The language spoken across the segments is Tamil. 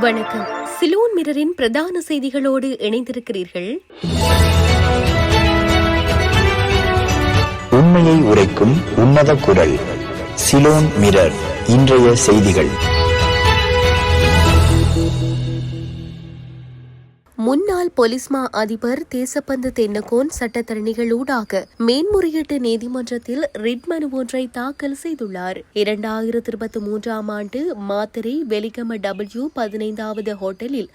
வணக்கம். சிலோன் மிரரின் பிரதான செய்திகளோடு இணைந்திருக்கிறீர்கள். உண்மையை உரைக்கும் உன்னத குரல் சிலோன் மிரர் இன்றைய செய்திகள். முன்னாள் பொலிஸ்மா அதிபர் தேசப்பந்து தென்னகோன் சட்டத்தரணிகளூடாக மேன்முறையீட்டு நீதிமன்றத்தில் ரிட் மனு ஒன்றை தாக்கல் செய்துள்ளார். இரண்டாயிரத்தி இருபத்தி மூன்றாம் ஆண்டு மாத்தரை வெலிகம டபிள்யூ பதினைந்தாவது ஹோட்டலில்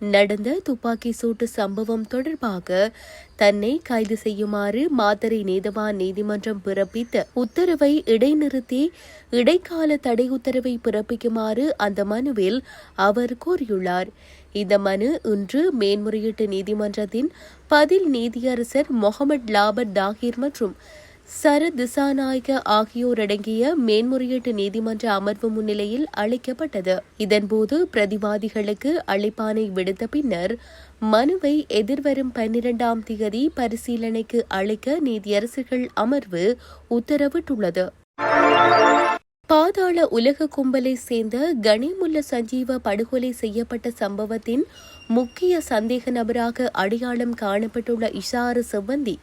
நடந்த துப்பாக்கி சூட்டு சம்பவம் தொடர்பாக தன்னை கைது செய்யுமாறு மாத்தரை நீதவான் நீதிமன்றம் பிறப்பித்த உத்தரவை இடைநிறுத்தி இடைக்கால தடை உத்தரவை பிறப்பிக்குமாறு அந்த மனுவில் அவர் கூறியுள்ளார். இந்த மனு இன்று மேன்முறையீட்டு நீதிமன்றத்தின் பதில் நீதியரசர் முகமது லாபர் தாகிர் மற்றும் சர திசாநாயக ஆகியோர் அடங்கிய மேன்முறையீட்டு நீதிமன்ற அமர்வு முன்னிலையில் அளிக்கப்பட்டது. இதன்போது பிரதிவாதிகளுக்கு அழைப்பானை விடுத்த பின்னர் மனுவை எதிர்வரும் பன்னிரண்டாம் தேதி பரிசீலனைக்கு அளிக்க நீதியரசர்கள் அமர்வு உத்தரவிட்டுள்ளது. பாதாள உலக கும்பலை சேர்ந்த கனிமுல்ல சஞ்சீவ படுகொலை செய்யப்பட்ட சம்பவத்தின் முக்கிய சந்தேக நபராக அடையாளம் காணப்பட்டுள்ள இஷாரு செவ்வந்தி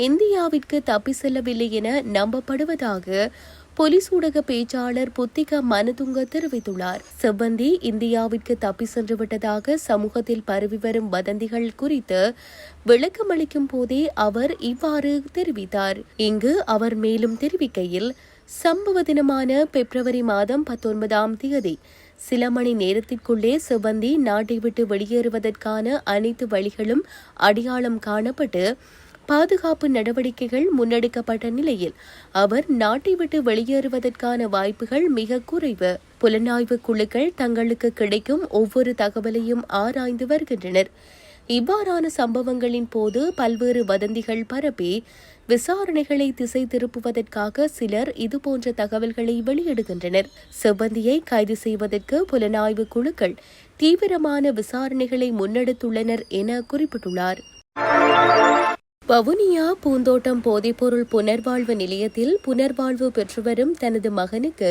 இந்தியாவிற்கு தப்பி செல்லவில்லை என நம்பப்படுவதாக போலீஸ் ஊடக பேச்சாளர் புத்திக மனதுங்க தெரிவித்துள்ளார். செவ்வந்தி இந்தியாவிற்கு தப்பி சென்று விட்டதாக சமூகத்தில் பரவி வரும் வதந்திகள் குறித்து விளக்கமளிக்கும் போதே அவர் இவ்வாறு தெரிவித்தார். இங்கு அவர் மேலும் தெரிவிக்கையில் சம்பவ தினமான பிப்ரவரி மாதம் பத்தொன்பதாம் தேதி சில மணி நேரத்திற்குள்ளே செவ்வந்தி நாட்டை விட்டு வெளியேறுவதற்கான அனைத்து வழிகளும் அடையாளம் காணப்பட்டு பாதுகாப்பு நடவடிக்கைகள் முன்னெடுக்கப்பட்ட நிலையில் அவர் நாட்டை விட்டு வெளியேறுவதற்கான வாய்ப்புகள் மிக குறைவு. புலனாய்வு குழுக்கள் தங்களுக்கு கிடைக்கும் ஒவ்வொரு தகவலையும் ஆராய்ந்து வருகின்றனர். இவ்வாறான சம்பவங்களின் போது பல்வேறு வதந்திகள் பரப்பி விசாரணைகளை திசை திருப்புவதற்காக சிலர் இதுபோன்ற தகவல்களை வெளியிடுகின்றனர். செவ்வந்தியை கைது செய்வதற்கு புலனாய்வு குழுக்கள் தீவிரமான விசாரணைகளை முன்னெடுத்துள்ளனர் என குறிப்பிட்டுள்ளார். வவுனியா பூந்தோட்டம் போதைப்பொருள் புனர்வாழ்வு நிலையத்தில் புனர்வாழ்வு பெற்று வரும் தனது மகனுக்கு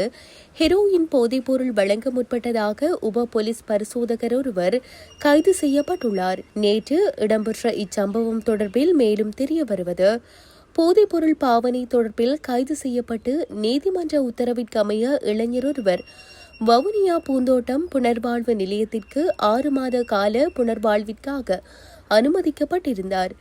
ஹெரோயின் போதைப்பொருள் வழங்க முற்பட்டதாக உப போலீஸ் பரிசோதகர் ஒருவர் கைது செய்யப்பட்டுள்ளார். நேற்று இடம்பெற்ற இச்சம்பவம் தொடர்பில் மேலும் தெரிய வருவது போதைப்பொருள் பாவனை தொடர்பில் கைது செய்யப்பட்டு நீதிமன்ற உத்தரவிற்கு அமைய இளைஞர் ஒருவர் வவுனியா பூந்தோட்டம் புனர்வாழ்வு நிலையத்திற்கு ஆறு மாத கால புனர்வாழ்விற்காக அனுமதிக்கப்பட்டிருந்தார்.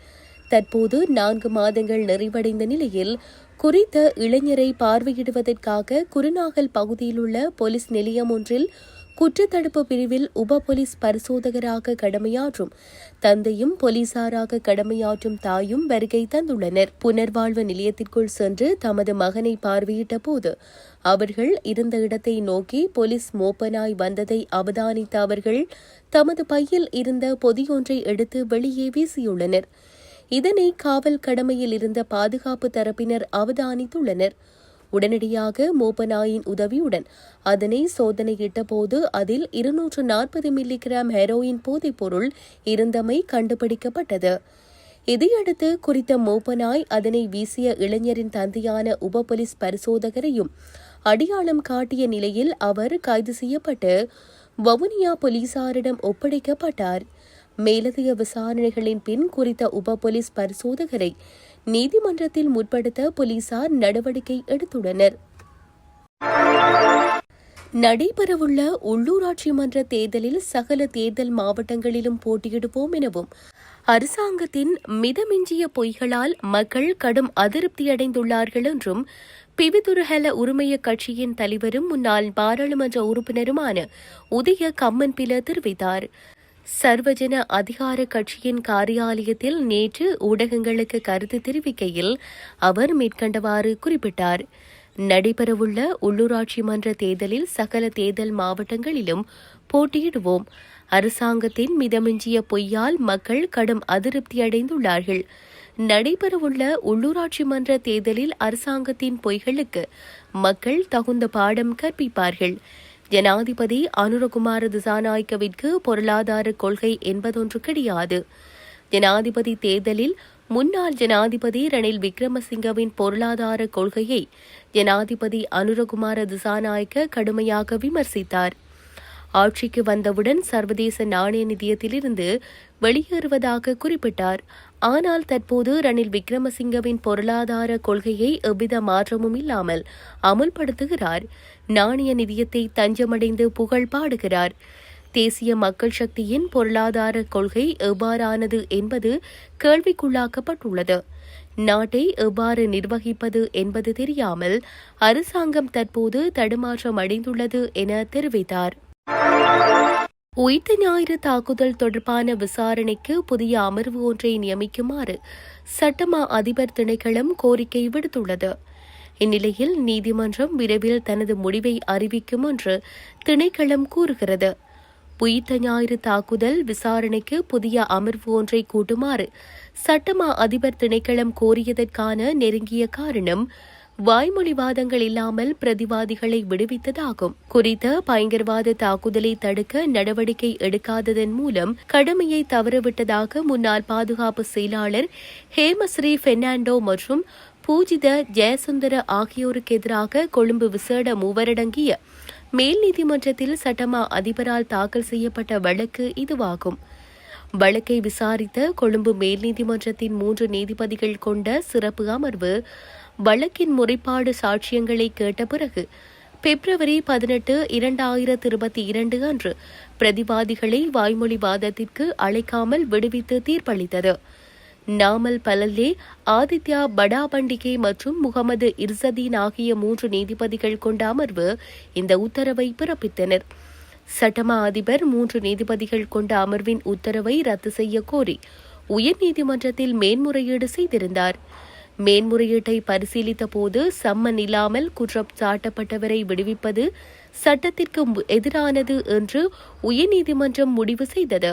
தற்போது நான்கு மாதங்கள் நிறைவடைந்த நிலையில் குறித்த இளைஞரை பார்வையிடுவதற்காக குருநாகல் பகுதியில் உள்ள போலீஸ் நிலையம் ஒன்றில் குற்றத்தடுப்பு பிரிவில் உப போலீஸ் பரிசோதகராக கடமையாற்றும் தந்தையும் போலீசாராக கடமையாற்றும் தாயும் வருகை தந்துள்ளனர். புனர்வாழ்வு நிலையத்திற்குள் சென்று தமது மகனை பார்வையிட்ட போது அவர்கள் இருந்த இடத்தை நோக்கி போலீஸ் மோப்பனாய் வந்ததை அவதானித்த அவர்கள் தமது பையில் இருந்த பொதியொன்றை எடுத்து வெளியே வீசியுள்ளனர். இதனை காவல் கடமையில் இருந்த பாதுகாப்பு தரப்பினர் அவதானித்துள்ளனர். உடனடியாக மோபனாயின் உதவியுடன் அதனை சோதனையிட்ட போது அதில் இருநூற்று நாற்பது மில்லிகிராம் ஹெரோயின் போதைப்பொருள் இருந்தமை கண்டுபிடிக்கப்பட்டது. இதையடுத்து குறித்த மோபனாய் அதனை வீசிய இளைஞரின் தந்தையான உப போலீஸ் பரிசோதகரையும் அடையாளம் காட்டிய நிலையில் அவர் கைது செய்யப்பட்டு வவுனியா போலீசாரிடம் ஒப்படைக்கப்பட்டார். மேலதிக விசாரணைகளின் பின் குறித்த உப போலீஸ் பரிசோதகரை நீதிமன்றத்தில் முற்படுத்த போலீசார் நடவடிக்கை எடுத்துள்ளனர். நடைபெறவுள்ள உள்ளூராட்சி மன்ற தேர்தலில் சகல தேர்தல் மாவட்டங்களிலும் போட்டியிடுவோம் எனவும் அரசாங்கத்தின் மிதமிஞ்சிய பொய்களால் மக்கள் கடும் அதிருப்தியடைந்துள்ளார்கள் என்றும் பிவிதுருஹல உரிமைய கட்சியின் தலைவரும் முன்னாள் பாராளுமன்ற உறுப்பினருமான உதய கம்மன் பில தெரிவித்தார். சர்வஜன அதிகார கட்சியின் காரியாலயத்தில் நேற்று ஊடகங்களுக்கு கருத்து தெரிவிக்கையில் அவர் மேற்கண்டவாறு குறிப்பிட்டார். நடைபெறவுள்ள உள்ளூராட்சி மன்ற தேர்தலில் சகல தேர்தல் மாவட்டங்களிலும் போட்டியிடுவோம். அரசாங்கத்தின் மிதமிஞ்சிய பொய்யால் மக்கள் கடும் அதிருப்தியடைந்துள்ளார்கள். நடைபெறவுள்ள உள்ளூராட்சி மன்ற தேர்தலில் அரசாங்கத்தின் பொய்களுக்கு மக்கள் தகுந்த பாடம் கற்பிப்பார்கள். ஜனாதிபதி அனுரகுமார திசாநாயக்கவிற்கு பொருளாதார கொள்கை என்பதொன்று கிடையாது. ஜனாதிபதி தேர்தலில் முன்னாள் ஜனாதிபதி ரணில் விக்ரமசிங்கவின் பொருளாதார கொள்கையை ஜனாதிபதி அனுரகுமார திசாநாயக்க கடுமையாக விமர்சித்தார். ஆட்சிக்கு வந்தவுடன் சர்வதேச நாணய நிதியத்திலிருந்து வெளியேறுவதாக குறிப்பிட்டார். ஆனால் தற்போது ரணில் விக்ரமசிங்கவின் பொருளாதார கொள்கையை எவ்வித மாற்றமும் இல்லாமல் அமுல்படுத்துகிறார். நாணய நிதியத்தை தஞ்சமடைந்து புகழ் பாடுகிறார். தேசிய மக்கள் சக்தியின் பொருளாதார கொள்கை எவ்வாறானது என்பது கேள்விக்குள்ளாக்கப்பட்டுள்ளது. நாட்டை எவ்வாறு நிர்வகிப்பது என்பது தெரியாமல் அரசாங்கம் தற்போது தடுமாற்றம் அடைந்துள்ளது என தெரிவித்தார். உயிர்த்த ஞாயிறு தாக்குதல் தொடர்பான விசாரணைக்கு புதிய அமர்வு ஒன்றை நியமிக்குமாறு சட்டமா அதிபர் திணைக்களம் கோரிக்கை விடுத்துள்ளது. இந்நிலையில் நீதிமன்றம் விரைவில் தனது முடிவை அறிவிக்கும் என்று திணைக்களம் கூறுகிறது. உயிர்த்த ஞாயிறு தாக்குதல் விசாரணைக்கு புதிய அமர்வு ஒன்றை கூட்டுமாறு சட்டமா அதிபர் திணைக்களம் கோரியதற்கான நெருங்கிய காரணம் வாய்மொழிவாதங்கள் இல்லாமல் பிரதிவாதிகளை விடுவித்ததாகும். குறித்த பயங்கரவாத தாக்குதலை தடுக்க நடவடிக்கை எடுக்காததன் மூலம் கடமையை தவறவிட்டதாக முன்னாள் பாதுகாப்பு செயலாளர் ஹேமஸ்ரீ பெர்னாண்டோ மற்றும் பூஜித ஜெயசுந்தர ஆகியோருக்கு எதிராக கொழும்பு விசேட மூவரடங்கிய மேல் நீதிமன்றத்தில் சட்டமா அதிபரால் தாக்கல் செய்யப்பட்ட வழக்கு இதுவாகும். வழக்கை விசாரித்த கொழும்பு மேல் நீதிமன்றத்தின் மூன்று நீதிபதிகள் கொண்ட சிறப்பு அமர்வு வழக்கின் முறைப்பாடு சாட்சியங்களை கேட்ட பிறகு பிப்ரவரி பதினெட்டு இரண்டாயிரத்து இருபத்தி இரண்டு அன்று பிரதிவாதிகளை வாய்மொழி வாதத்திற்கு அழைக்காமல் விடுவித்து தீர்ப்பளித்தது. நாமல் பலல்லே ஆதித்யா படாபண்டிகே மற்றும் முகமது இர்சதீன் ஆகிய மூன்று நீதிபதிகள் கொண்ட அமர்வு இந்த உத்தரவை பிறப்பித்தனர். சட்டமா அதிபர் மூன்று நீதிபதிகள் கொண்ட அமர்வின் உத்தரவை ரத்து செய்ய கோரி உயர்நீதிமன்றத்தில் மேன்முறையீடு செய்திருந்தார். மேன்முறையீட்டை பரிசீலித்த போது சம்மன் இல்லாமல் குற்றம் சாட்டப்பட்டவரை விடுவிப்பது சட்டத்திற்கு எதிரானது என்று உயர்நீதிமன்றம் முடிவு செய்தது.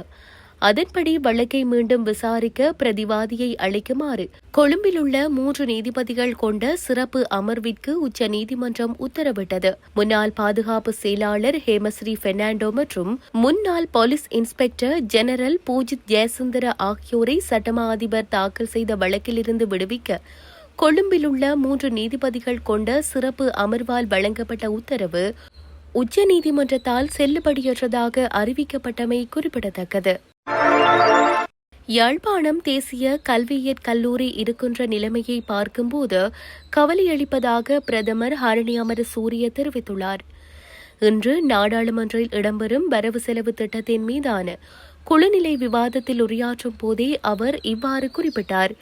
அதன்படி வழக்கை மீண்டும் விசாரிக்க பிரதிவாதியை அழைக்குமாறு கொழும்பில் உள்ள மூன்று நீதிபதிகள் கொண்ட சிறப்பு அமர்விற்கு உச்ச நீதிமன்றம் உத்தரவிட்டது. முன்னாள் பாதுகாப்பு செயலாளர் ஹேமஸ்ரீ பெர்னாண்டோ மற்றும் முன்னாள் police inspector general Pujith Jayasundara ஆகியோரை சட்டமா அதிபர் தாக்கல் செய்த வழக்கிலிருந்து விடுவிக்க கொழும்பில் உள்ள மூன்று நீதிபதிகள் கொண்ட சிறப்பு அமர்வால் வழங்கப்பட்ட உத்தரவு உச்சநீதிமன்றத்தால் செல்லுபடியற்றதாக அறிவிக்கப்பட்டமை குறிப்பிடத்தக்கது. யாழ்ப்பாணம் தேசிய கல்வியியற் கல்லூரி இருக்கின்ற நிலைமையை பார்க்கும்போது கவலையளிப்பதாக பிரதமர் ஹரணி அமர சூரிய தெரிவித்துள்ளார். இன்று நாடாளுமன்றில் இடம்பெறும் வரவு செலவு திட்டத்தின் மீதான குழுநிலை விவாதத்தில் உரையாற்றும் போதே அவர் இவ்வாறு குறிப்பிட்டார்.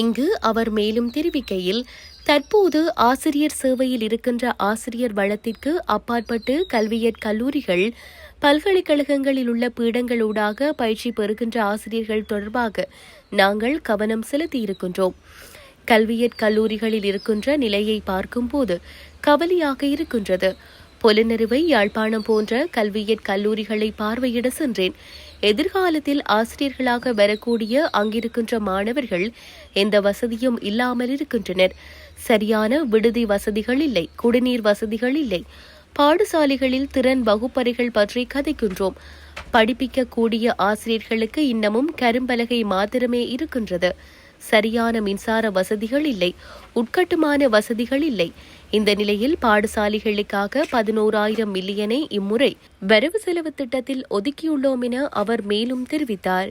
இங்கு அவர் மேலும் தெரிவிக்கையில் தற்போது ஆசிரியர் சேவையில் இருக்கின்ற ஆசிரியர் வளத்திற்கு அப்பாற்பட்டு கல்வியற் கல்லூரிகள் பல்கலைக்கழகங்களில் உள்ள பீடங்களூடாக பயிற்சி பெறுகின்ற ஆசிரியர்கள் தொடர்பாக நாங்கள் கவனம் செலுத்தியிருக்கின்றோம். கல்வியற் கல்லூரிகளில் இருக்கின்ற நிலையை பார்க்கும்போது கவலையாக இருக்கின்றது. பொலினறுவை யாழ்ப்பாணம் போன்ற கல்வியற் கல்லூரிகளை பார்வையிட சென்றேன். எதிர்காலத்தில் ஆசிரியர்களாக வரக்கூடிய அங்கிருக்கின்ற மாணவர்கள் எந்த வசதியும் இல்லாமல் இருக்கின்றனர் சரியான விடுதி வசதிகள் இல்லை குடிநீர் வசதிகள் இல்லை. பாடசாலைகளில் திறன் வகுப்பறைகள் பற்றி கதைக்கின்றோம். படிப்பிக்கக்கூடிய ஆசிரியர்களுக்கு இன்னமும் கரும்பலகை மாத்திரமே இருக்கின்றது. சரியான மின்சார வசதிகள் இல்லை. உட்கட்டுமான வசதிகள் இல்லை. இந்த நிலையில் பாடசாலைகளுக்காக பதினோராயிரம் மில்லியனை இம்முறை வரவு செலவு திட்டத்தில் ஒதுக்கியுள்ளோம் என அவர் மேலும் தெரிவித்தார்.